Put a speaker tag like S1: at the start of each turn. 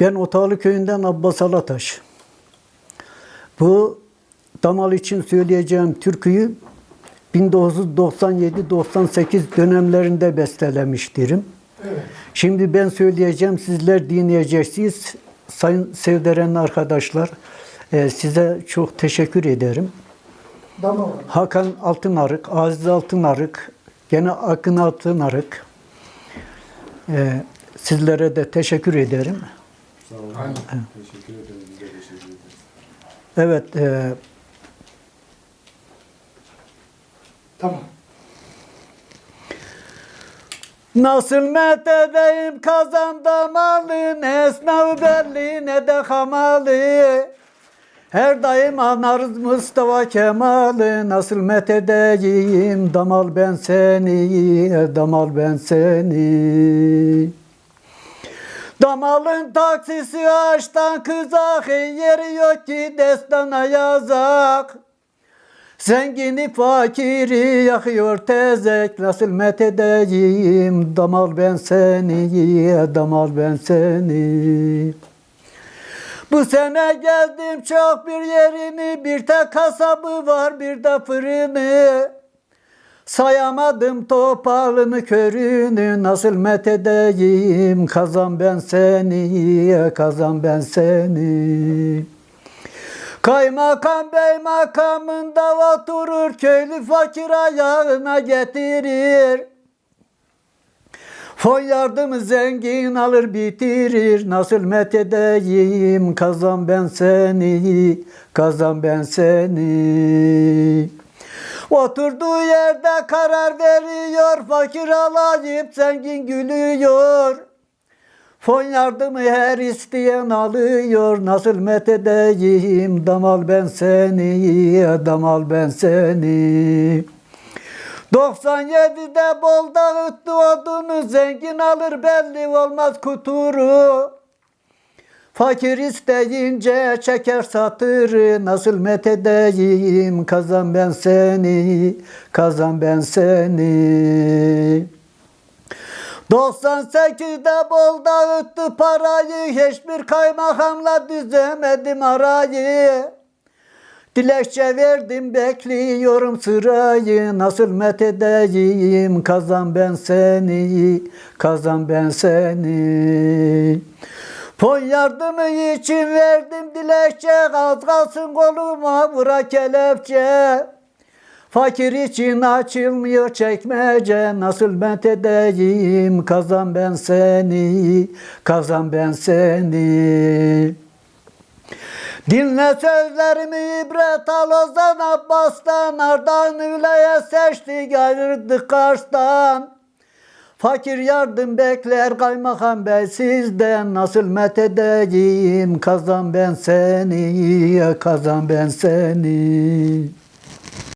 S1: Ben Otalı köyünden Abbas Alataş. Bu Damal için söyleyeceğim türküyü 1997-98 dönemlerinde bestelemiştirim. Şimdi ben söyleyeceğim, sizler dinleyeceksiniz. Sayın Sevderen arkadaşlar, e, size çok teşekkür ederim.
S2: Tamam.
S1: Hakan Altınarık, Aziz Altınarık, gene Akın Altınarık. E, sizlere de teşekkür ederim.
S3: Sağ olun. Teşekkür ederim. Biz de teşekkür ederiz.
S1: Evet, e,
S2: Tamam.
S1: Nasıl methedeyim kazanda malı, ne esnafı belli ne de hamalı. Her daim anarız Mustafa Kemal'i, nasıl methedeyim damal ben seni, damal ben seni. Damalın taksisi ağaçtan kızak, yeri yok ki destana yazak. Zengini fakiri yakıyor tezek Nasıl methedeyim damal ben seni Damal ben seni. Bu sene geldim çok bir yerini Bir tek kasabı var bir de fırını Sayamadım topalını körünü Nasıl methedeyim kazan ben seni Kazan ben seni Kaymakam bey makamında oturur, köylü fakir ayağına getirir. Fon yardımı zengin alır bitirir, nasıl methedeyim kazan ben seni, kazan ben seni. Oturduğu yerde karar veriyor, fakir alayıp zengin gülüyor. Fon yardımı her isteyen alıyor. Nasıl methedeyim damal ben seni, damal ben seni. 97'de bol dağıttı odunu, zengin alır belli olmaz kuturu. Fakir isteyince çeker satırı, nasıl methedeyim kazan ben seni, kazan ben seni. 98'de bol dağıttı parayı Hiçbir kaymakamla düzemedim arayı. Dilekçe verdim bekliyorum sırayı. Nasıl methedeyim kazan ben seni Kazan ben seni Fon yardımı için verdim dilekçe Az kalsın koluma vura kelepçe. Fakir için açılmıyor çekmece Nasıl methedeyim kazan ben seni Kazan ben seni. Dinle sözlerimi ibret al Ozan Abbas'tan Ardan Üle'ye seçtik ayırdık Kars'tan Fakir yardım bekler kaymakam bey sizden. Nasıl methedeyim kazan ben seni Kazan ben seni